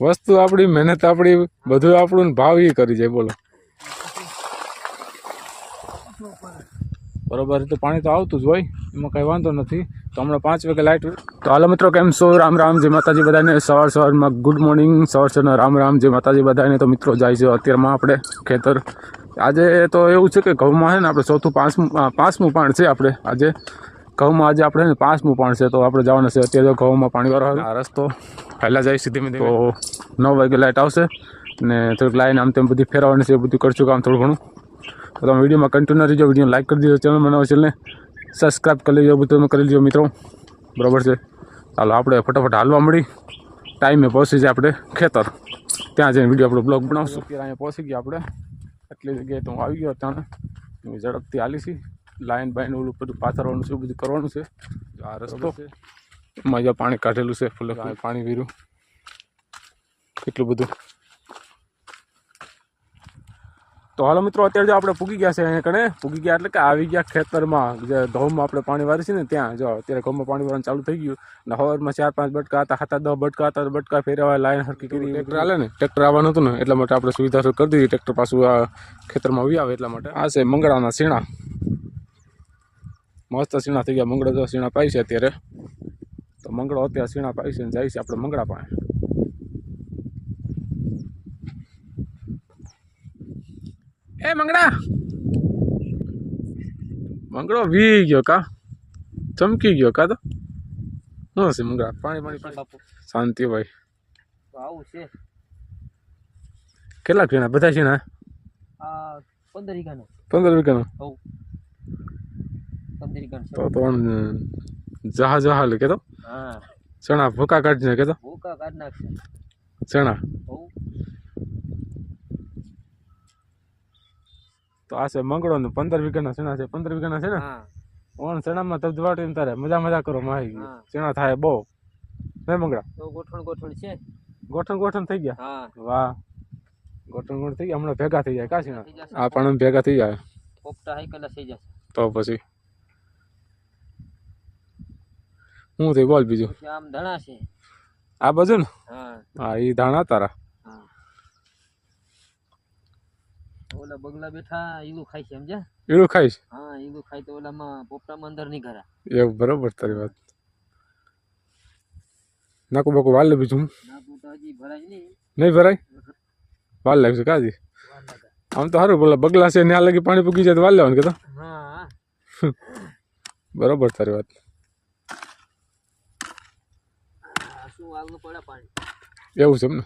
વસ્તુ આપણી મહેનત આપણી બધું આપણું ને ભાવ એ કરી જાય બોલો. બરોબર તો પાણી તો આવતું જ હોય એમાં કઈ વાંધો નથી. તો હમણાં પાંચ વાગે લાઈટ તો હાલો મિત્રો કેમ છો? રામ રામ જય માતાજી બધાને. સવાર સવારમાં ગુડ મોર્નિંગ સવાર સવારના રામ રામ જય માતાજી બધાને. તો મિત્રો જાય છે અત્યારમાં આપણે ખેતર. આજે તો એવું છે કે ઘઉંમાં છે ને આપણે ચોથું પાંચમું પાંચમું પાણ છે આપણે આજે. ઘઉંમાં આજે આપણે પાંચમું પાણ છે તો આપણે જવાના છે અત્યારે તો ઘઉંમાં પાણી વાળો આ રસ્તો પહેલાં જાય સીધી ધીમે તો નવ વાગે લાઇટ આવશે ને થોડીક લાઈન આમ તેમ બધી ફેરવવાની છે એ બધું કરશું કામ થોડું ઘણું. તો તમે વિડીયોમાં કન્ટિન્યુ રહીજો વીડિયો લાઈક કરી દેજો ચેનલ બનાવો ચેનલને સબસ્ક્રાઈબ કરી લેજો બધું તમે કરી લેજો મિત્રો. બરાબર છે? ચાલો આપણે ફટાફટ હાલવા મળી. ટાઈમે પહોંચી જાય આપણે ખેતર. ત્યાં જઈને વીડિયો આપણો બ્લોગ બનાવશું. અત્યારે અહીંયા પહોંચી ગયા આપણે. એટલી જગ્યાએ તો હું આવી ગયો ત્યાં ઝડપથી હાલી લાઈન બાઈન ઓલું બધું પાથરવાનું છે બધું કરવાનું છે. આ રસ્તો એમાં જ્યાં પાણી કાઢેલું છે ફૂલ પાણી વીરું કેટલું બધું. તો હાલો મિત્રો અત્યારે જો આપણે પૂગી ગયા છે અહીંયા કણે. પૂગી ગયા એટલે કે આવી ગયા ખેતરમાં. જે ઘઉંમાં આપણે પાણી વારી છે ને ત્યાં. જો અત્યારે ઘઉંમાં પાણી વારવાનું ચાલુ થઈ ગયું. ને હવારમાં ચાર પાંચ બટકા હતા ખાતા દસ બટકા હતા બટકા ફેરવા લાઈન હરકી કરી ટ્રેક્ટર આવે ને? ટ્રેક્ટર આવવાનું હતું ને એટલા માટે આપણે સુવિધા કરી દીધી. ટ્રેક્ટર પાછું આ ખેતરમાં આવી આવે એટલા માટે. આ છે મંગળાના સીણા મસ્ત સીણા થઈ ગયા. મંગળા તો સીણા પાય છે અત્યારે. તો મંગળો અત્યારે સીણા પાય છે ને જાય છે આપણે મંગળા પાસે. એ મંગળા! મંગળો વી ગયો કા? ચમકી ગયો કા તો? શું છે મંગળા. પાણી પાણી પાણી. શાંતિ ભાઈ. આવું છે. કેટલા વીઘાના બધા છે ને પંદર વીઘાનો. પંદર વીઘાનો? તો તો જહા જહા લે હા. ચણા ભૂકા કાઢીને કે તો ભૂકા કાઢ નાખશે. ચણા? તો આ છે મંગળો ને પંદર વીઘાના ચણા છે. પંદર વીઘાના છે ને? ઓણ ચણામાં તબ વાટીને તારે. મજા મજા કરો માહી. ચણા થાય બહુ. હે મંગળા? તો ગોઠણ ગોઠણ છે? ગોઠણ ગોઠણ થઈ ગયા? હા. વાહ. ગોઠણ ગોઠણ થઈ ગયા. હમણાં ભેગા થઈ જાય. કા ચણા? આ પણ ભેગા થઈ જાય. પોપટા હાઈકલા થઈ જશે. તો પછી? હું થઈ બોલ બીજું. પછી આમ ધણા છે. આ બાજુ ને? હા. હા એ ધાણા તારા. હા. ઓલા બગલા બેઠા ઈલું ખાય છે સમજ્યા? એનું ખાઈશ હા ઈલું ખાય તો ઓલામાં પોપટામાં અંદર નહીં ઘરા. એવું બરોબર તારી વાત. નાકુ બાકુ વાલ લે બીજું નાખું તો હજી ભરાય નહીં. નહીં ભરાય? વાલ લાગશે કાજી? વાર લાગે. આમ તો સારું બોલા બગલા છે ત્યાં લગી પાણી પૂકી જાય તો વાલ લેવાનું કે તો? હા. બરોબર તારી વાત. પડે પાણી? એવું છે એમને?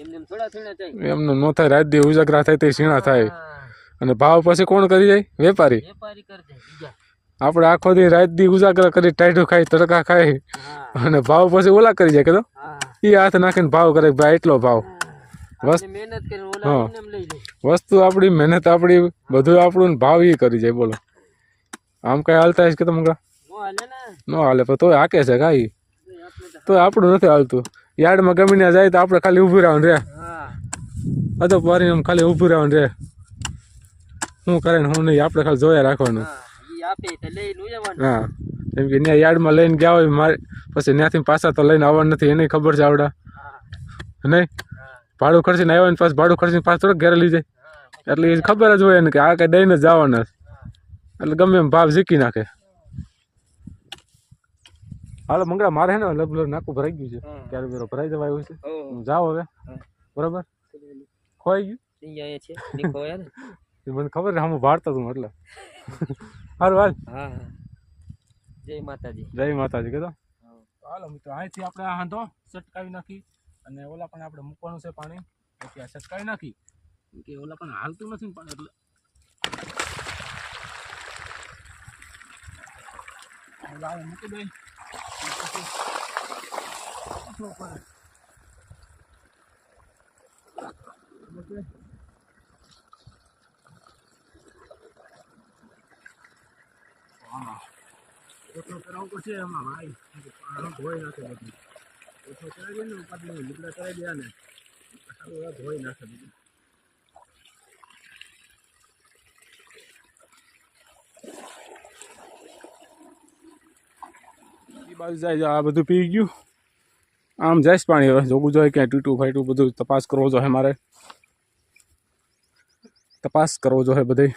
એમને એમ થોડા થાય? એમનું ન થાય રાત દી ઉજાગરા થાય તે સીણા થાય. અને ભાવ પછી કોણ કરી જાય? વેપારી. વેપારી આપણે આખો દી રાત દી ઉજાગરા કરી ટાઈટું ખાઈ તડકા ખાય અને ભાવ પછી ઓલા કરી જાય કે તો એ હાથ નાખીને ભાવ કરે ભાઈ એટલો ભાવ. વસ્તુ આપણી મહેનત આપણી બધું આપણું ને ભાવ એ કરી જાય બોલો. આમ કઈ હાલતા હશે કે તમે નો હાલે ને. ન હાલે પણ તોય હાકે છે કાંઈ. તો આપણે નથી હાલતું. યાર્ડમાં ગમીને જાય તો આપણે ખાલી ઊભું રહેવાનું રે. હા. અધો પારીને આમ ખાલી ઊભું રહેવાનું રે. શું કરે ને હું નહીં આપણે ખાલી જોયા રાખવાનું. હા કેમ કે ત્યાં યાર્ડમાં લઈને ગયા હોય મારે પછી ત્યાંથી પાછા તો લઈને આવવાનું નથી એને ખબર છે આવડા. નહીં? ભાડું ખર્ચીને આવ્યા ને પાછું ભાડું ખર્ચીને પાછું થોડોક ઘરે લઈ જાય. એટલે એ ખબર જ હોય ને કે આ કઈ દઈને જ જવાના. એટલે ગમે એમ ભાવ ઝીકી નાખે. હાલો મંગળા મારે ને લબલર નાકું ભરાઈ ગયું છે. ક્યારે બેરો ભરાઈ જવાય છે. હું જાઉં હવે. બરાબર? ખોઈ ગયું? મને ખબર છે હું વાળતો તું એટલે. હારું હાલ. જય માતાજી. જય માતાજી કીધો હાલો મિત્રો અહીંથી આપણે આ હાંધો છટકાવી નાખી અને ઓલા પણ આપણે મૂકવાનું છે પાણી. પછી આ છટકાવી નાખી. કે ઓલા પણ હાલતું નથી પાણી એટલે. ઓલા હવે મૂકી દઈ ઓછો કરાવવો છે એમાં ભાઈ આનો ધોઈ નાખે બધું ઓછો કરાવી ને ઉપાડી લીકડા કરાવી દે ને સારું આ ધોઈ નાખે બધું ઈ બાજુ જાય છે, આ બધું પી ગયું આમ જઈશ પાણી હવે, જોવું જોઈએ ક્યાંય ટૂટું ફાટું બધું તપાસ કરવો જોઈએ મારે. તપાસ કરવો જોઈએ બધી.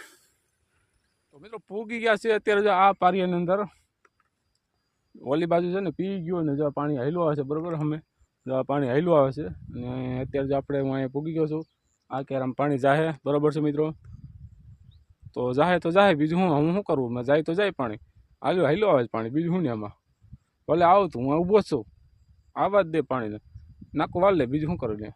તો મિત્રો પૂગી ગયા છે અત્યારે જો આ પારિયાની અંદર. ઓલી બાજુ છે ને પી ગયું ને જો પાણી હાલ્યું આવે છે, બરાબર અમે. જો પાણી હાલ્યું આવે છે અને અત્યારે જો આપણે હું અહીંયા પૂગી ગયો છું. આ ક્યારે પાણી જાહે, બરાબર છે મિત્રો? તો જાહે તો જાહે, બીજું હું હું શું કરવું મેં જાય તો જાય પાણી. હાલ્યું હાલ્યું આવે છે પાણી, બીજું શું ને એમાં ભલે આવું તું હું ઊભો છું. આવા જ દે પાણીને નાકું વાળ લે બીજું શું કરું લે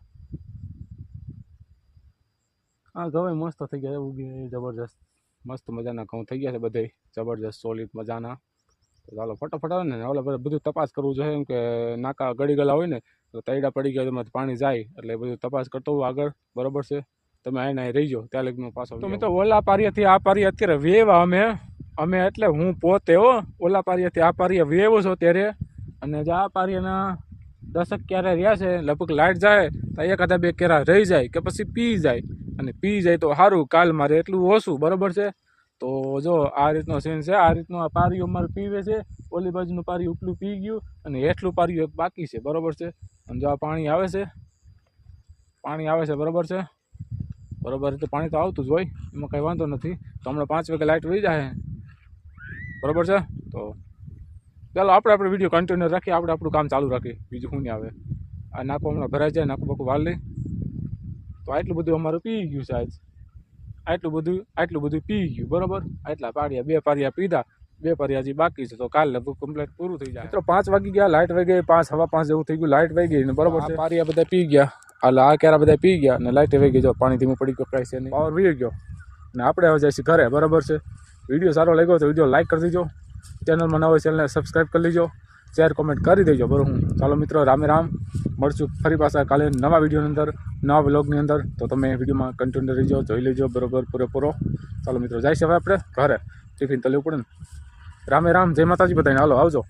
હા ગવાય મસ્ત થઈ ગયા ઉગી જબરજસ્ત. મસ્ત મજાના ઘઉં થઈ ગયા છે બધે. જબરજસ્ત સોલિડ મજાના. તો ચાલો ફટાફટ આવે ને ઓલા બધા બધું તપાસ કરવું જોઈએ. એમ કે નાકા ગળી ગળા હોય ને તો તૈડા પડી ગયા એમાંથી પાણી જાય. એટલે બધું તપાસ કરતો હોઉં આગળ. બરોબર છે? તમે આઈને અહીં રહી જાઓ ત્યાં લગીનો પાછો તો મિત્રો ઓલા પારિયાથી આ પારિયા અત્યારે વેવા અમે. અમે એટલે હું પોતે હો. ઓલા પારિયાથી આ પારિયા વેવો છો ત્યારે અને જે આ પારિયાના દશક ક્યારે રહ્યા છે, લગભગ લાઇટ જાય, તો એકાદા બે કેરા રહી જાય કે પછી પી જાય. અને પી જાય તો સારું કાલ મારે એટલું ઓછું, બરાબર છે? તો જો, આ રીતનો સીન છે. આ રીતનો આ પારિયું અમારે પીવે છે. ઓલી બાજુનું પારિયું ઉપલું પી ગયું અને હેઠલું પારિયું એક બાકી છે, બરાબર છે? અને જો આ પાણી આવે છે, પાણી આવે છે, બરાબર છે? બરાબર રીતે પાણી તો આવતું જ હોય, એમાં કંઈ વાંધો નથી. તો હમણાં પાંચ વાગે લાઇટ વહી જાય. બરાબર છે? તો ચાલો આપણે આપણે વીડિયો કન્ટિન્યુ રાખીએ આપણે આપણું કામ ચાલુ રાખીએ. બીજું શું નહીં આવે. આ નાકો હમણાં ભરાઈ જાય નાખું બાકું વાળ લઈ. તો આટલું બધું અમારું પી ગયું છે આજ. આટલું બધું આટલું બધું પી ગયું બરાબર? આટલા પાડ્યા બે પારિયા પીધા બે પારિયા હજી બાકી છે. તો કાલ લગભગ કમ્પ્લેટ પૂરું થઈ જાય. મિત્રો પાંચ વાગી ગયા લાઇટ વહી ગઈ પાંચ હવા પાંચ જેવું થઈ ગયું લાઇટ વહી ગઈ ને બરોબર છે. પારિયા બધા પી ગયા. એટલે આ ક્યારે બધા પી ગયા અને લાઇટ વહી ગઈ. જો પાણી ધીમું પડી ગયું નહીં પાવર વી ગયો. અને આપણે હવે જઈશું ઘરે બરાબર છે. વીડિયો સારો લાગ્યો તો વીડિયો લાઇક કરી દેજો. ચેનલમાં નવો ચેનલને સબસ્ક્રાઈબ કરી લેજો શેર કોમેન્ટ કરી દેજો બરોબર? ચાલો મિત્રો રામે રામ મળશું ફરી પાછા કાલે નવા વિડીયોની અંદર નવા બ્લોગની અંદર. તો તમે વિડીયોમાં કન્ટિન્યુ રહીજો જોઈ લેજો બરોબર પૂરેપૂરો. ચાલો મિત્રો જાય છે હવે આપણે ઘરે ટિફિન તો લેવું પડે ને. રામે રામ જય માતાજી બધાને. હાલો આવજો.